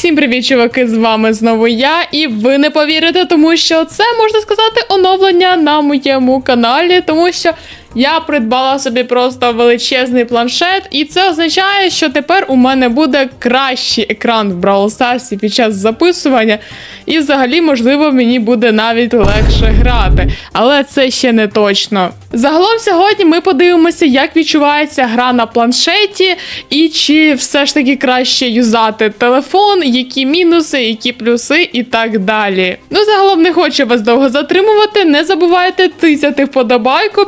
Всім привіт, чуваки! З вами знову я, і ви не повірите, тому що це можна сказати оновлення на моєму каналі, тому що я придбала собі просто величезний планшет, і це означає, що тепер у мене буде кращий екран в Brawl Stars під час записування, і взагалі, можливо, мені буде навіть легше грати. Але це ще не точно. Загалом сьогодні ми подивимося, як відчувається гра на планшеті, і чи все ж таки краще юзати телефон, які мінуси, які плюси і так далі. Ну, загалом не хочу вас довго затримувати. Не забувайте тисяти вподобайку,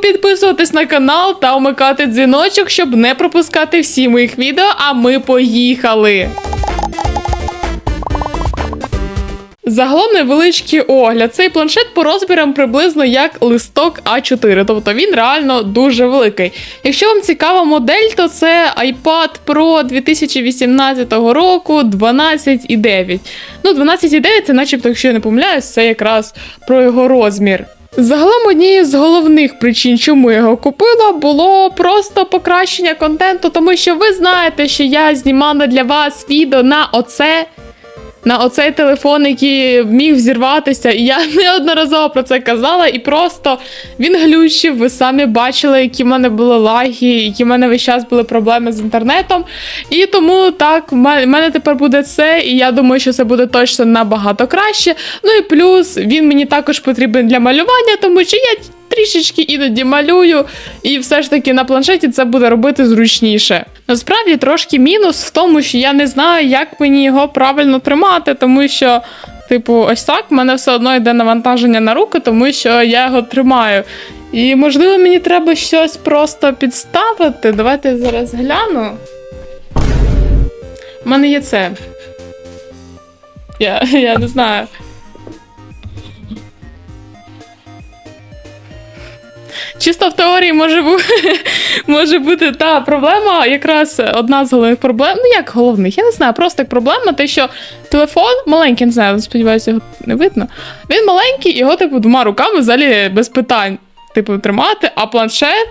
підписуватись на канал та вмикати дзвіночок, щоб не пропускати всі моїх відео. А ми поїхали! Загалом невеличкий огляд. Цей планшет по розмірам приблизно як листок А4, тобто він реально дуже великий. Якщо вам цікава модель, то це iPad Pro 2018 року 12,9. Ну, 12,9 це, начебто, якщо я не помиляюсь, це якраз про його розмір. Загалом однією з головних причин, чому я його купила, було просто покращення контенту, тому що ви знаєте, що я знімала для вас відео на оце на оцей телефон, який міг взірватися. І я неодноразово про це казала, і просто він глючив. Ви самі бачили, які в мене були лаги, які в мене весь час були проблеми з інтернетом. І тому так, в мене тепер буде це, і я думаю, що це буде точно набагато краще. Ну і плюс він мені також потрібен для малювання, тому що я. Трішечки іноді малюю, і все ж таки на планшеті це буде робити зручніше. Насправді трошки мінус в тому, що я не знаю, як мені його правильно тримати, тому що, типу, ось так в мене все одно йде навантаження на руки, тому що я його тримаю. І можливо мені треба щось просто підставити. Давайте я зараз гляну. У мене є це. Я, я не знаю. Чисто в теорії може бути, може бути та проблема, якраз одна з головних проблем. Ну як головних, я не знаю, просто як проблема, те, що телефон маленький, не знаю, сподіваюся, його не видно. Він маленький, його, типу, двома руками взагалі без питань, типу, тримати, а планшет,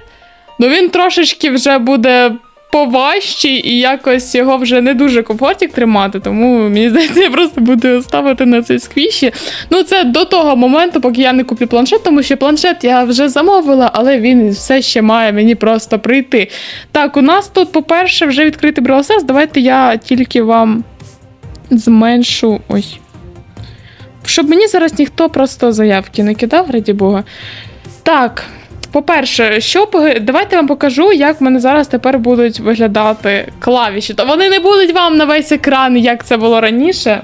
ну він трошечки вже буде. Поважчий і якось його вже не дуже комфортік тримати, тому мені здається, я просто буду ставити на цей сквіші. Ну, це до того моменту, поки я не куплю планшет, тому що планшет я вже замовила, але він все ще має мені просто прийти. Так, у нас тут, по-перше, вже відкритий брелсес. Давайте я тільки вам зменшу. Ой. Щоб мені зараз ніхто просто заявки не кидав, раді Бога. Так. По-перше, що давайте я вам покажу, як в мене зараз тепер будуть виглядати клавіші. То вони не будуть вам на весь екран, як це було раніше.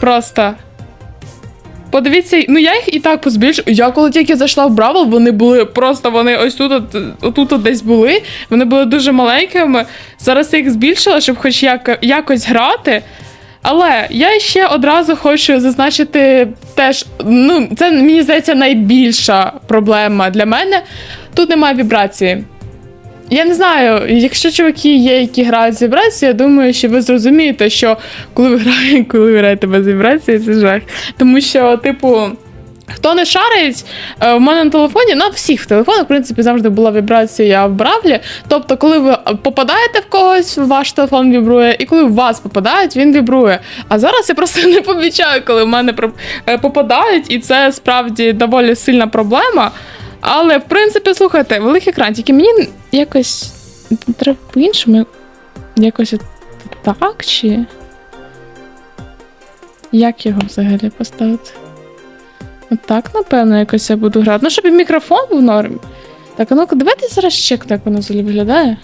Просто. Подивіться, ну я їх і так позбільшую. Я коли тільки зайшла в Бравл, вони були просто вони ось тут, отут десь були. Вони були дуже маленькими. Зараз я їх збільшила, щоб хоч як, якось грати. Але я ще одразу хочу зазначити теж, ну, це мені здається найбільша проблема для мене. Тут немає вібрації. Я не знаю, якщо чуваки є, які грають з вібрацією, я думаю, що ви зрозумієте, що коли ви граєте, коли ви граєте без вібрації, це жах. Тому що, типу. Хто не шарить, е, в мене на телефоні, на всіх телефонах, в принципі, завжди була вібрація в бравлі. Тобто, коли ви попадаєте в когось, ваш телефон вібрує, і коли в вас попадають, він вібрує. А зараз я просто не помічаю, коли в мене е, попадають, і це справді доволі сильна проблема. Але, в принципі, слухайте, великий екран, тільки мені якось треба по-іншому. Якось так чи. Як його взагалі поставити? Отак, напевно, якось я буду грати. Ну, щоб і мікрофон був в нормі. Так, а ну-ка, давайте зараз чек, як воно взагалі виглядає.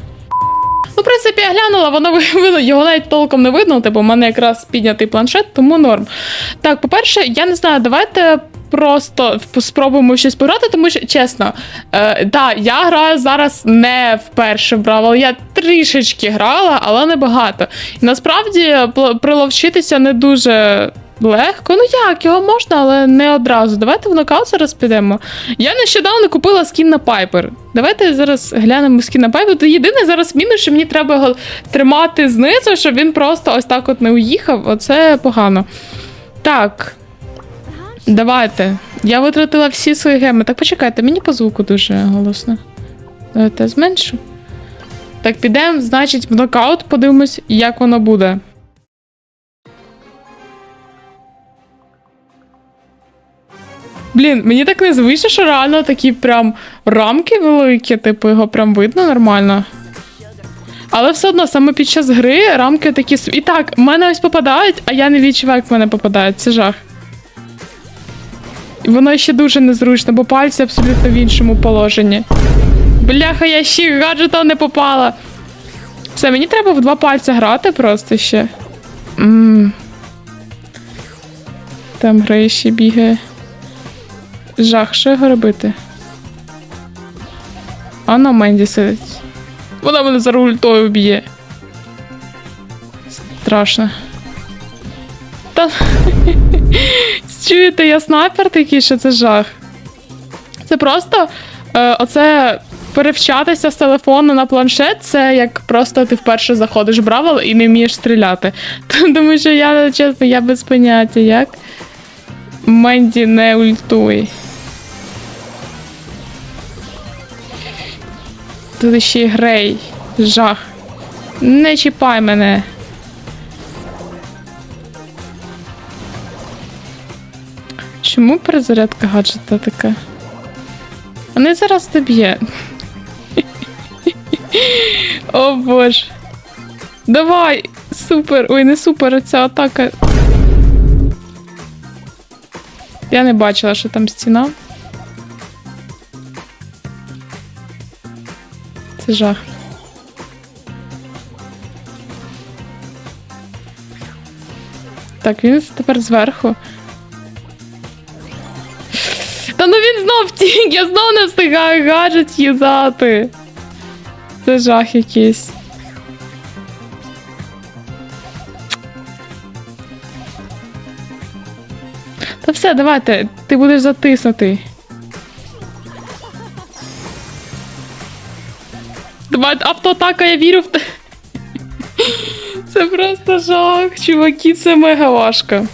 Ну, в принципі, я глянула, воно видно, його навіть толком не видно, типу, у мене якраз піднятий планшет, тому норм. Так, по-перше, я не знаю, давайте просто спробуємо щось пограти, тому що, чесно, е, та, я граю зараз не вперше в Бравл, я трішечки грала, але не багато. І насправді приловчитися не дуже легко. Ну як, його можна, але не одразу. Давайте в нокаут зараз підемо. Я нещодавно купила скін на Пайпер. Давайте зараз глянемо скін на Пайпер. То єдине зараз мінус, що мені треба його тримати знизу, щоб він просто ось так от не уїхав. Оце погано. Так. Давайте. Я витратила всі свої геми. Так почекайте, мені по звуку дуже голосно. Давайте зменшу. Так, підемо, значить, в нокаут, подивимось, як воно буде. Блін, мені так незвично, що реально такі прям рамки великі, типу, його прям видно нормально. Але все одно, саме під час гри рамки такі. І так, в мене ось попадають, а я не відчуваю, як в мене попадають. Це жах. І воно ще дуже незручно, бо пальці абсолютно в іншому положенні. Бляха, я ще гаджета не попала. Все, мені треба в два пальця грати просто ще. м Там грає ще бігає. Жах, що його робити? А на Менді сидить. Вона мене за ультою б'є. Страшно. Та... Чуєте, я снайпер такий, що це жах. Це просто е, оце перевчатися з телефону на планшет, це як просто ти вперше заходиш в Бравл і не вмієш стріляти. Тому що я, чесно, я без поняття, як. Менді не ультуй. Тут ще грей. Жах. Не чіпай мене. Чому перезарядка гаджета така? Вони зараз доб'є. О боже. Давай! Супер! Ой, не супер, ця атака. Я не бачила, що там стіна. Це жах. Так, він тепер зверху. Та ну він знов втік, я знов не встигаю гаджет їзати. Це жах якийсь. Та все, давайте, ти будеш затиснутий. Автоатака, я вірю в те. Це просто жах, чуваки, це мега важко.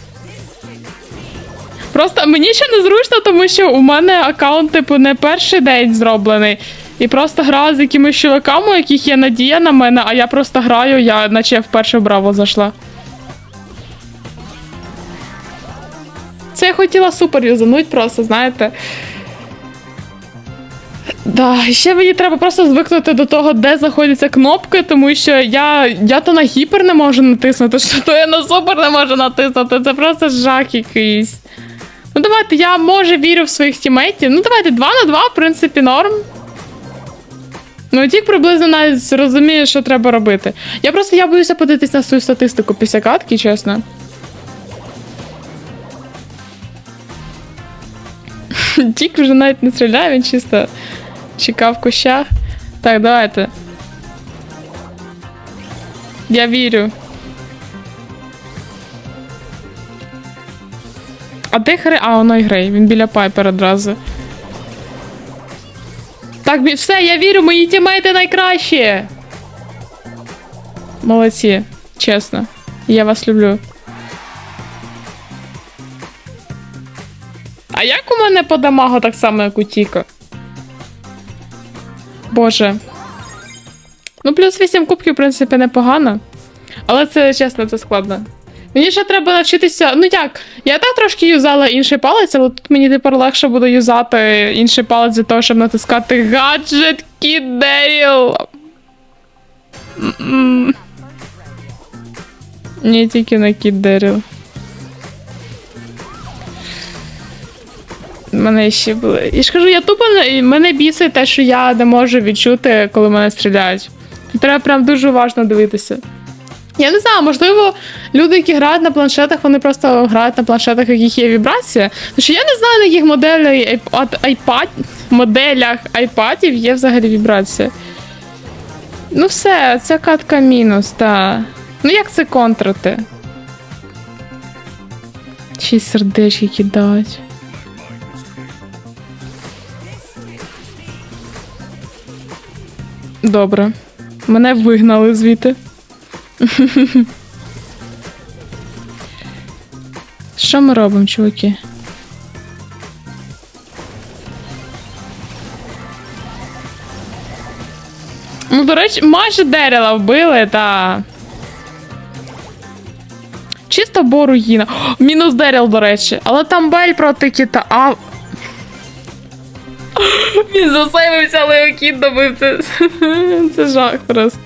Просто мені ще незручно, тому що у мене аккаунт, типу, не перший день зроблений. І просто гра з якимись чуваками, у яких є надія на мене, а я просто граю, я наче вперше в браво зайшла. Це я хотіла супер юзануть просто, знаєте. Да, ще мені треба просто звикнути до того, де знаходяться кнопки, тому що я, я то на гіпер не можу натиснути, що то я на супер не можу натиснути. Це просто жах якийсь. Ну давайте, я може вірю в своїх тімейтів. Ну давайте 2 на 2, в принципі, норм. Ну, тільки приблизно навіть розумію, що треба робити. Я просто я боюся подивитись на свою статистику після катки, чесно. Тік вже навіть не стріляє, він чисто чекав в кущах. Так, давайте. Я вірю. А де Грей? А, воно і Грей, він біля пайпер одразу. Так, все, я вірю, мої тімейти найкращі. Молодці, чесно. Я вас люблю. А як у мене по дамагу так само, як у Тіка? Боже. Ну, плюс 8 кубків, в принципі, непогано. Але це чесно, це складно. Мені ще треба навчитися. Ну як, я так трошки юзала інший палець, але тут мені тепер легше буде юзати інший палець для того, щоб натискати гаджет Кідеріл. Ні, тільки на Кідеріл. Мене ще були. І ж кажу, я тупо не- мене бісить те, що я не можу відчути, коли мене стріляють. Треба прям дуже уважно дивитися. Я не знаю, можливо, люди, які грають на планшетах, вони просто грають на планшетах, в яких є вібрація. Тому що я не знаю, на яких iPad, моделях айпадів є взагалі вібрація. Ну все, ця катка мінус, та. Ну як це контрити? Ще й сердечки кидають. Добре. Мене вигнали звідти. Що ми робимо, чуваки? Ну, до речі, майже дерева вбили, та. Чисто бо руїна. Мінус дерел, до речі. Але там бель проти кита. А. Він засейвився, але кіт добив. Це, це жах просто.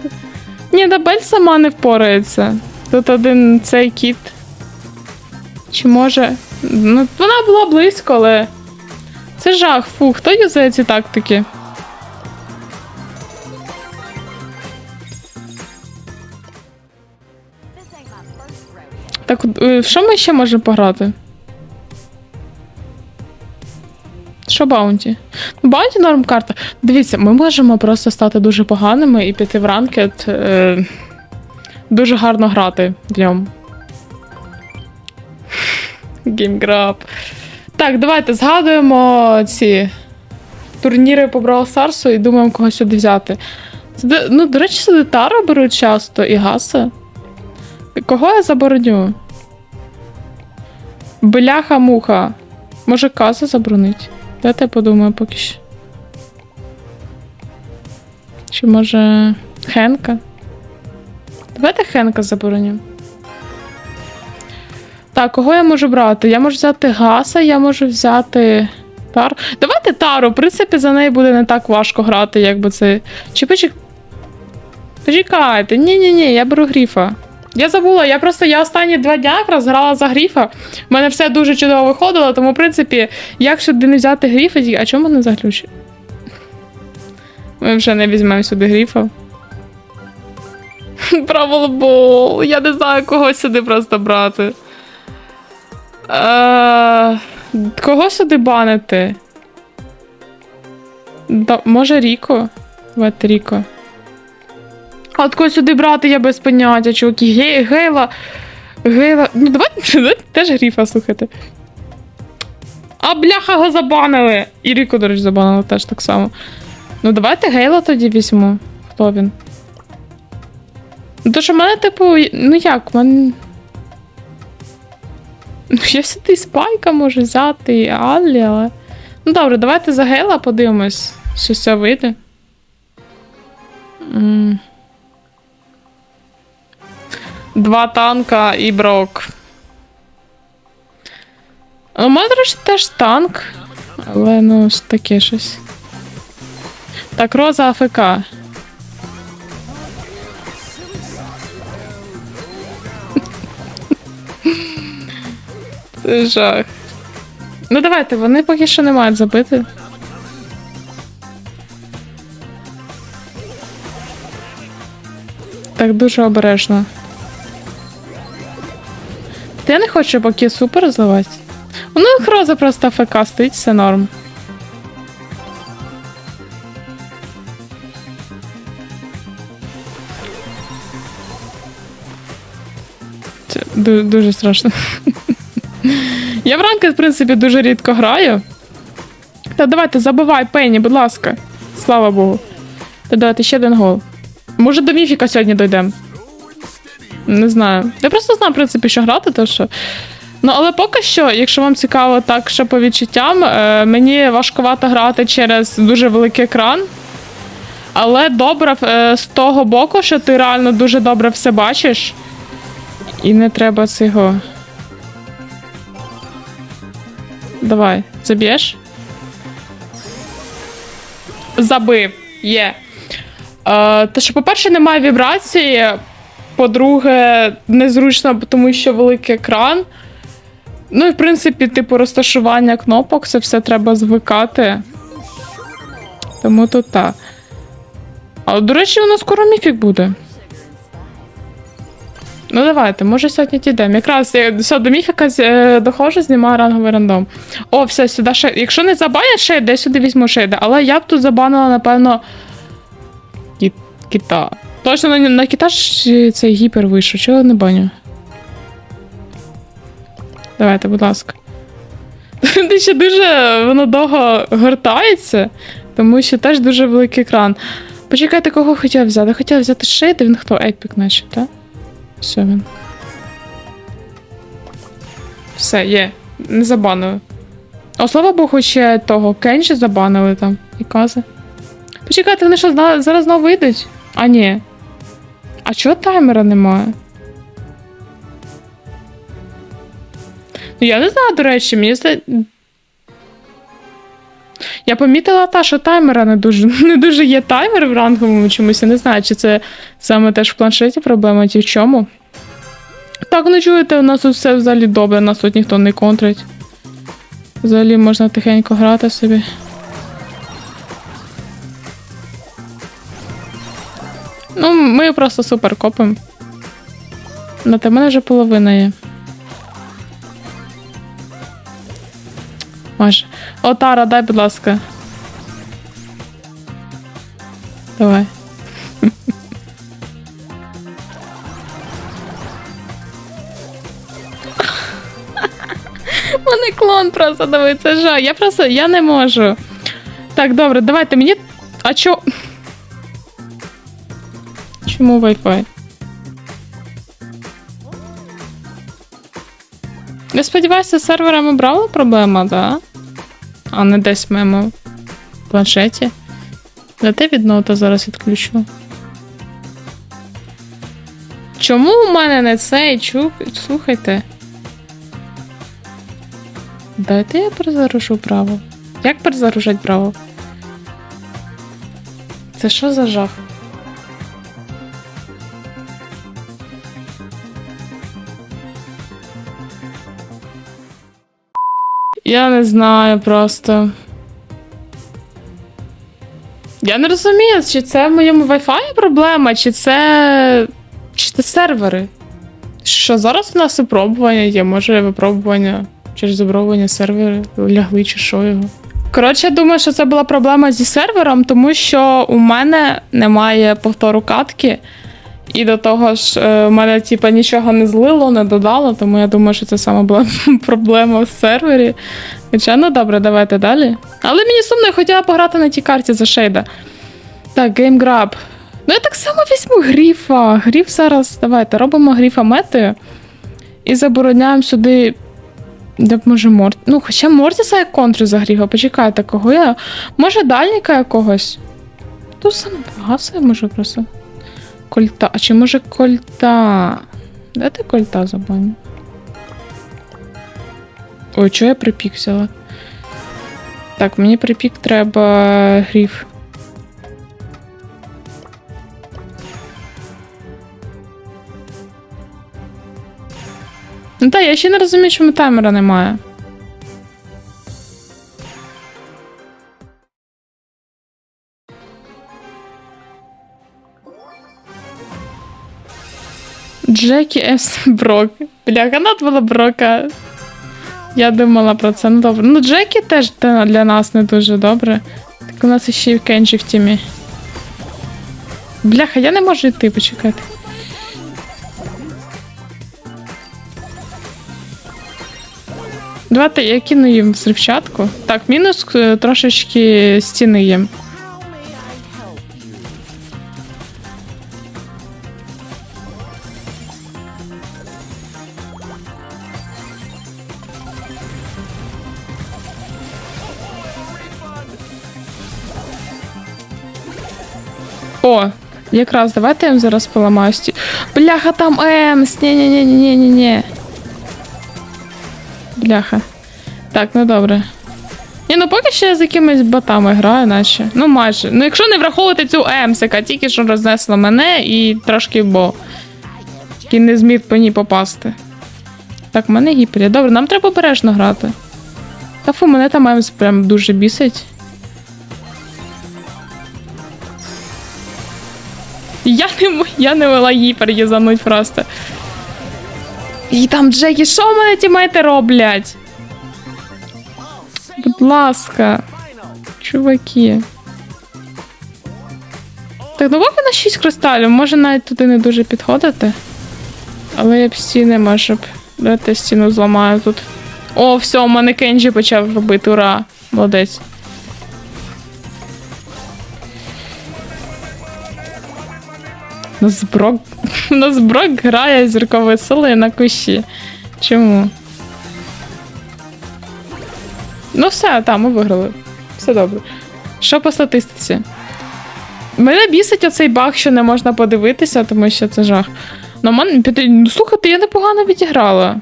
Ні, да Бель сама не впорається. Тут один цей кіт. Чи може. Ну, вона була близько, але. Це жах, фу, хто юзає ці тактики? Так, е, що ми ще можемо пограти? Що Баунті? Ну, Баунті норм карта. Дивіться, ми можемо просто стати дуже поганими і піти в ранкет. Е, дуже гарно грати в ньому. Геймграб. Так, давайте згадуємо ці турніри по Brawl Старсу і думаємо, кого сюди взяти. Ну, до речі, сюди беруть часто і Гаса. Кого я забороню? Бляха-муха. Може, Каза заборонить? Дайте я подумаю поки що. Чи може Хенка? Давайте Хенка забороню. Так, кого я можу брати? Я можу взяти Гаса, я можу взяти Тару. Давайте Тару, в принципі, за неї буде не так важко грати, якби це. Чи почек... Почекайте, ні-ні-ні, я беру гріфа. Я забула, я просто я останні два дня якраз грала за гріфа. У мене все дуже чудово виходило, тому, в принципі, як сюди не взяти гріфа, а чому не заглючить? Ми вже не візьмемо сюди гріфа. Браволбол. Я не знаю, кого сюди просто брати. Е, кого сюди банити? Да, може Ріко? Давайте Ріко. А кого сюди брати я без поняття, чуваки. Ге- Гейла. Гейла. Ну, давайте, давайте теж гріфа, слухайте. А бляха його забанили. І Ріку, до речі, забанили теж так само. Ну, давайте Гейла тоді візьму. Хто він? Ну, то що в мене, типу, ну як, в мене. Ну, я сюди спайка можу взяти, і Аллі, але. Ну добре, давайте за Гейла подивимось, що з вийде. М. Два танка і брок. У мене, теж танк. Але ну, таке щось. Так, Роза АФК. Це жах. Ну давайте, вони поки що не мають забити. Так дуже обережно. Та я не хочу поки супер зливати. Ну, їх роза просто АФК стоїть, все норм. Це ду- дуже страшно. Я в ранки, в принципі, дуже рідко граю. Та давайте, забивай Пенні, будь ласка. Слава Богу. Та давайте ще один гол. Може, до міфіка сьогодні дійдемо. Не знаю. Я просто знаю, в принципі, що грати, то що. Ну, але поки що, якщо вам цікаво так, що по відчуттям, е, мені важкувато грати через дуже великий екран. Але добре е, з того боку, що ти реально дуже добре все бачиш. І не треба цього. Давай, заб'єш? Забив. Є. Е, то що, по-перше, немає вібрації. По-друге, незручно, тому що великий екран. Ну і в принципі, типу, розташування кнопок, це все треба звикати. Тому тут так. А до речі, у нас скоро міфік буде. Ну, давайте, може сьогодні дійдемо. Якраз я все, до міфіка е, доходжу, знімаю ранговий рандом. О, все, сюди ще. Якщо не забанять шейди, я сюди візьму шейди. Але я б тут забанила, напевно. Кіт, кита. Точно на, на кита ж цей гіпер вийшов, чого не баню? Давайте, будь ласка. Ти ще дуже воно довго гортається, тому що теж дуже великий екран. Почекайте, кого хотіла взяти? Хотіла взяти шейд, він хто? Епік, наче, так? Все він. Все, є. Не забанили. О, слава Богу, ще того Кенджі забанили там і кази. Почекайте, вони що, зараз знову вийдуть? А, ні. А чого таймера немає? Ну, я не знаю, до речі, мені здається. Я помітила та, що таймера не дуже, не дуже є таймер в ранговому чомусь. Я не знаю, чи це саме теж в планшеті проблема, чи в чому. Так, ну чуєте, у нас тут все взагалі добре, нас тут ніхто не контрить. Взагалі можна тихенько грати собі. Ну, ми просто супер копимо. На те мене вже половина є. Може. О, Тара, дай, будь ласка. Давай. Мене клон просто дивиться, жах. Я просто я не можу. Так, добре, давайте мені. А чо. Чому Wi-Fi? Я сподіваюся, з серверами брала проблема, да? А не десь в моєму планшеті. Дайте від ноута зараз відключу. Чому у мене не цей чук? Слухайте. Дайте я перезарушу право. Як перезарушать право? Це що за жах? Я не знаю просто. Я не розумію, чи це в моєму Wi-Fi проблема, чи це. чи це сервери. Що зараз у нас випробування є, може випробування через випробування сервери лягли чи що його. Коротше, я думаю, що це була проблема зі сервером, тому що у мене немає повтору катки. І до того ж, е, мене типа нічого не злило, не додало, тому я думаю, що це саме була проблема в сервері. Хоча, ну добре, давайте далі. Але мені сумно, я хотіла пограти на тій карті за шейда. Так, Grab. Ну, я так само візьму гріфа. Гріф зараз. Давайте робимо гріфа метою. І забороняємо сюди. Де б може Морт. Ну, хоча Мортіса як контру за гріфа. Почекайте, кого я. Може дальніка якогось. Тут саме гаса може просто. Кольта. А чи може кольта? Де ти кольта забаню? Ой, чого я припік взяла? Так, мені припік треба гріф. Ну так, я ще не розумію, чому таймера немає. Джекі Ес Брок. Бляха, надо було Брока. Я думала про це. Ну добре. Ну, Джекі теж для нас не дуже добре. Так у нас ще й Кенджі в тімі. Бляха, я не можу йти, почекати. Давайте я кину їм взривчатку. Так, мінус е, трошечки стіни їм. О, якраз давайте я їм зараз поламаю сті. Бляха, там Емс! Ні-ні-ні-ні-ні-ні. Бляха. Так, ну добре. Ні, ну поки що я з якимись ботами граю, наче. Ну, майже. Ну, якщо не враховувати цю Емс, яка тільки що рознесла мене і трошки бо. Який не зміг по ній попасти. Так, в мене гіпері. Добре, нам треба обережно грати. Та фу, мене там Емс прям дуже бісить. Я не, я не могла гіпер їзануть просто. І там Джекі, що в мене тімейти роблять? Будь ласка. Чуваки. Так, ну на 6 кристалів, може навіть туди не дуже підходити. Але я б стіни може б. Давайте стіну зламаю тут. О, все, у мене Кенджі почав робити, ура! Молодець. На зброк. Грає зіркової сили на кущі. Чому? Ну, все, там, ми виграли. Все добре. Що по статистиці? Мене бісить оцей баг, що не можна подивитися, тому що це жах. Ну, мен... ну, слухайте, я непогано відіграла.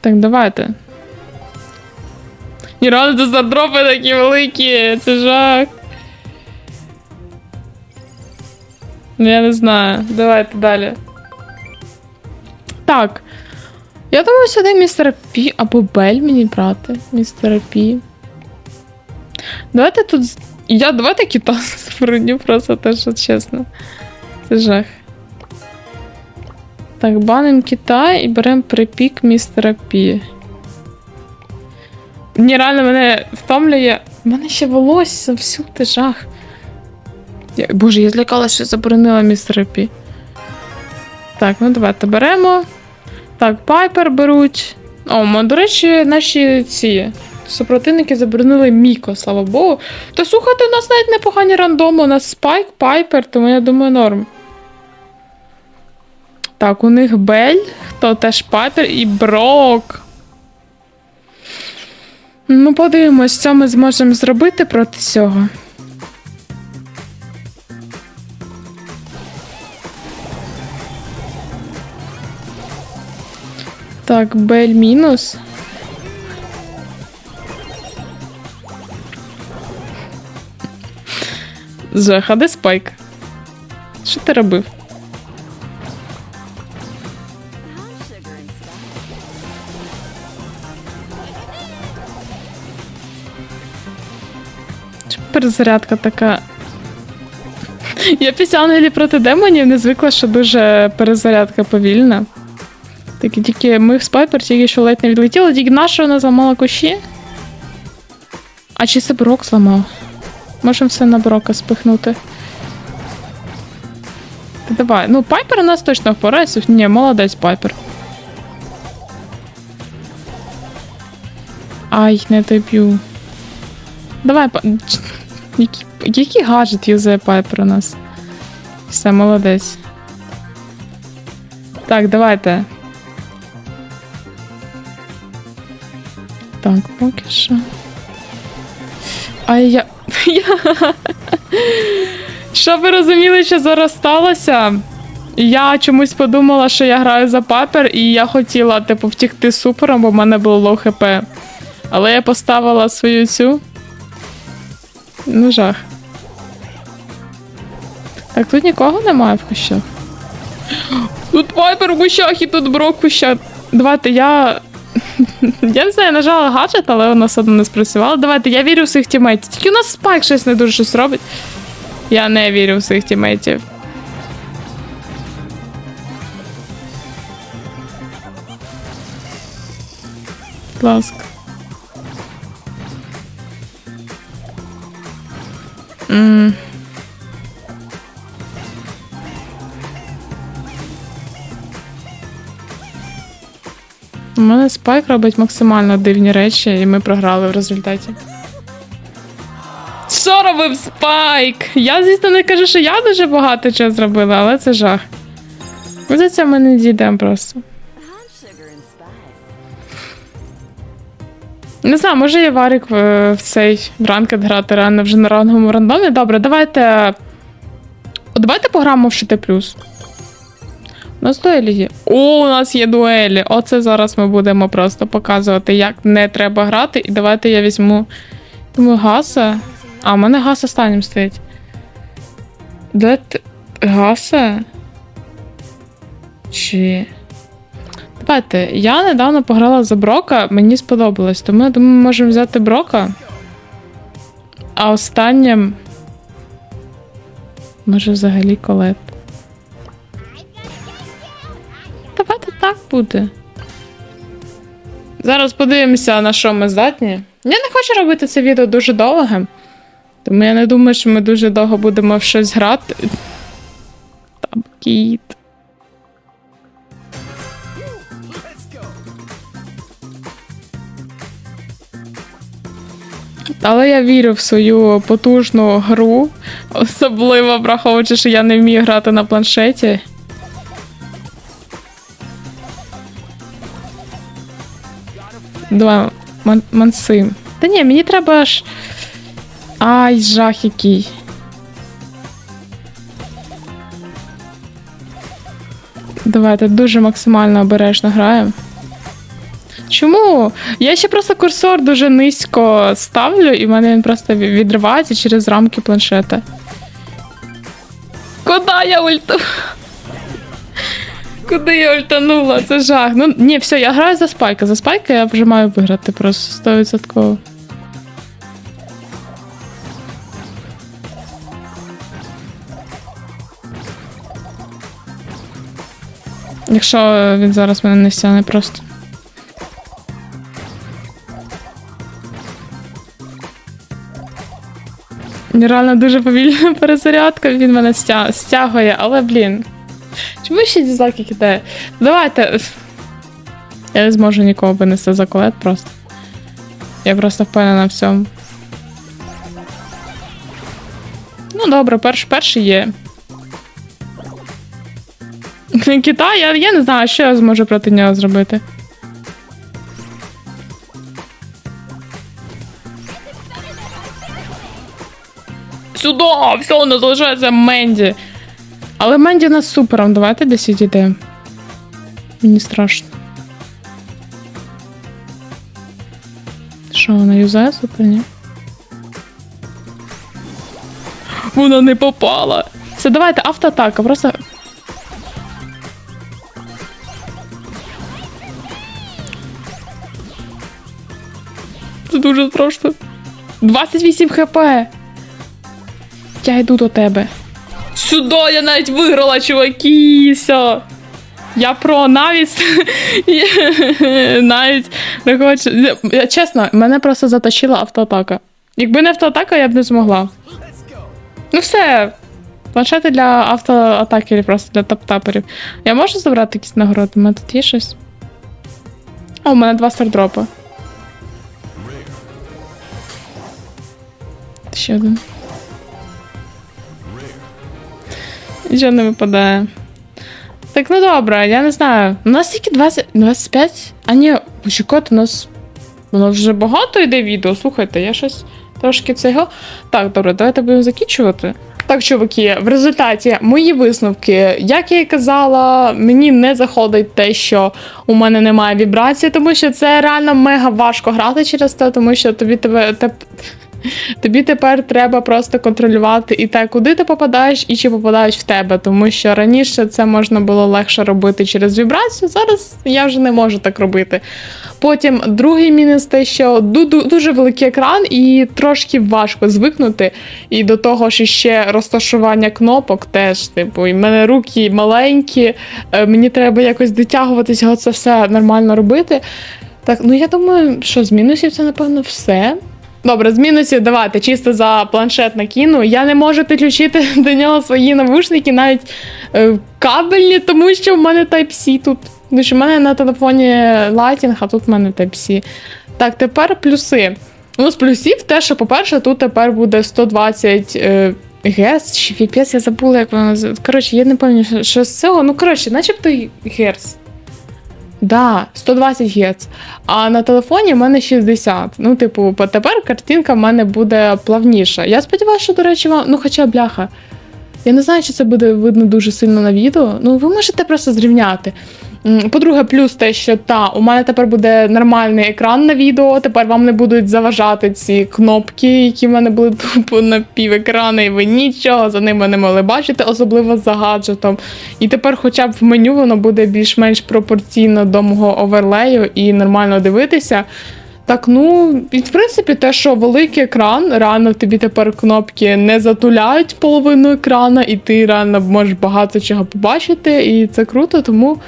Так, давайте. І реально це задропи такі великі, це жах. Ну, я не знаю. Давайте далі. Так. Я думаю, сюди містер Пі або Бель мені брати. Містера Пі. Давайте тут. Я давайте кіта зброню просто те, що чесно. Це жах. Так, баним Китай і беремо припік містера Пі. Ні, реально мене втомлює. У мене ще волосся всюди жах. Боже, я злякалася, що заборонила містера Пі. Так, ну давайте беремо. Так, Пайпер беруть. О, до речі, наші ці супротивники заборонили Міко, слава Богу. Та слухайте, у нас навіть непогані рандоми. У нас Спайк, Пайпер, тому я думаю, норм. Так, у них Бель, хто теж Пайпер і Брок. Ну, подивимось, що ми зможемо зробити проти цього. Так, Бель мінус. Жах, де Спайк? Що ти робив? перезарядка така. Я після ангелів проти демонів не звикла, що дуже перезарядка повільна. Тільки тільки ми з Пайпер тільки що ледь не відлетіли, тільки наша вона зламала кущі. А чи це Брок зламав? Можемо все на Брока спихнути. Та давай. Ну, Пайпер у нас точно впорається. Ні, молодець Пайпер. Ай, не доб'ю. Давай, па- які, який гаджет юзає Пайпер у нас? Все, молодець. Так, давайте. Так, поки що. А я. Щоб ви розуміли, що зараз сталося? Я чомусь подумала, що я граю за папер, і я хотіла, типу, втікти супером, бо в мене було лоу хп. Але я поставила свою цю. Ну, жах. Так, тут нікого немає в кущах. Тут Пайпер в кущах і тут Брок в кущах. Давайте я. Я не знаю, я нажала гаджет, але воно все одно не спрацювало. Давайте, я вірю в своїх тімейтів. Тільки у нас спайк щось не дуже щось робить. Я не вірю в своїх тімейтів. Будь ласка. Мене спайк робить максимально дивні речі, і ми програли в результаті. Що робив спайк? Я, звісно, не кажу, що я дуже багато чого зробила, але це жах. За це ми не дійдемо просто. Не знаю, може є варік в, в цей в ранкет грати реально вже на ранговому рандомі. Добре, давайте. Давайте пограємо в ШТ плюс. У нас дуелі. О, у нас є дуелі. Оце зараз ми будемо просто показувати, як не треба грати. І давайте я візьму. Думаю, гаса. А, у мене гас останнім стоїть. Де ти... Гаса? Чи. Давайте, я недавно пограла за Брока, мені сподобалось, тому я думаю, ми можемо взяти Брока. А останнім. Може, взагалі колет. Буде. Зараз подивимося, на що ми здатні. Я не хочу робити це відео дуже довгим. Тому я не думаю, що ми дуже довго будемо в щось грати. Там кіт. Але я вірю в свою потужну гру, особливо враховуючи, що я не вмію грати на планшеті. Давай, ман- Мансим. Та ні, мені треба ж. Ай, жах який. Давайте дуже максимально обережно граємо. Чому? Я ще просто курсор дуже низько ставлю, і в мене він просто відривається через рамки планшета. Куди я ульту? Куди я ультанула? Це жах. Ну ні, все, я граю за спайка. За спайка я вже маю виграти просто 100%. Якщо він зараз мене не стягне просто. Реально дуже повільна перезарядка, він мене стягує, але блін. Чому ще дізлайки кидає? Давайте. Я не зможу нікого винести за колет просто. Я просто впевнена в цьому. Ну, добре, перш, перший є. Китай, я, я не знаю, що я зможу проти нього зробити. Сюди! Все, у нас залишається Менді. Але Менді нас супером. Давайте десь відійдемо. Мені страшно. Що, вона юзає супер, ні? Вона не попала. Все, давайте автоатака, просто. Це дуже страшно. 28 хп. Я йду до тебе. Сюди я навіть виграла, чуваки. Все. Я про навіть навіть не хочу. Я- Чесно, мене просто заточила автоатака. Якби не автоатака, я б не змогла. Ну все. Планшети для автоатакерів, просто для топ-таперів. Я можу забрати якісь нагороди? У мене тут є щось. О, у мене два стардропи. Ще один. Нічого не випадає. Так, ну добре, я не знаю. У нас тільки 20, 25? А ні, почекайте, у нас. Воно вже багато йде відео. Слухайте, я щось трошки цього. Так, добре, давайте будемо закінчувати. Так, чуваки, в результаті мої висновки, як я і казала, мені не заходить те, що у мене немає вібрації, тому що це реально мега важко грати через те, тому що тобі тебе теп- Тобі тепер треба просто контролювати і те, куди ти попадаєш, і чи попадають в тебе. Тому що раніше це можна було легше робити через вібрацію. Зараз я вже не можу так робити. Потім другий мінус те, що ду- ду- дуже великий екран, і трошки важко звикнути. І до того ж ще розташування кнопок теж, типу, і в мене руки маленькі, е, мені треба якось дотягуватись, його це все нормально робити. Так, ну я думаю, що з мінусів це, напевно, все. Добре, з мінусів давайте чисто за планшет накину. Я не можу підключити до нього свої навушники, навіть е, кабельні, тому що в мене Type-C тут. Тому що в мене на телефоні Lighting, а тут в мене Type-C. Так, тепер плюси. Ну, з плюсів те, що, по-перше, тут тепер буде 120 е, Гц чи FPS, я забула, як воно. Коротше, я не пам'ятаю, що- з цього. Ну, коротше, начебто Гц. Да, 120 Гц. А на телефоні в мене 60. Ну, типу, тепер картинка в мене буде плавніша. Я сподіваюся, що, до речі, вам. Ну, хоча бляха. Я не знаю, чи це буде видно дуже сильно на відео. Ну, ви можете просто зрівняти. По-друге, плюс те, що та, у мене тепер буде нормальний екран на відео, тепер вам не будуть заважати ці кнопки, які в мене були тупо на пів екрана, і ви нічого за ними не могли бачити, особливо за гаджетом. І тепер, хоча б в меню, воно буде більш-менш пропорційно до мого оверлею і нормально дивитися. Так, ну, і в принципі, те, що великий екран, реально тобі тепер кнопки не затуляють половину екрана, і ти реально можеш багато чого побачити, і це круто, тому.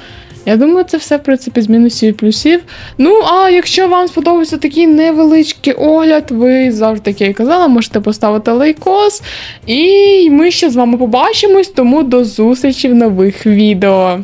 Я думаю, це все, в принципі, з мінусів і плюсів. Ну, а якщо вам сподобався такий невеличкий огляд, ви завжди, як я і казала, можете поставити лайкос. І ми ще з вами побачимось, тому до зустрічі в нових відео.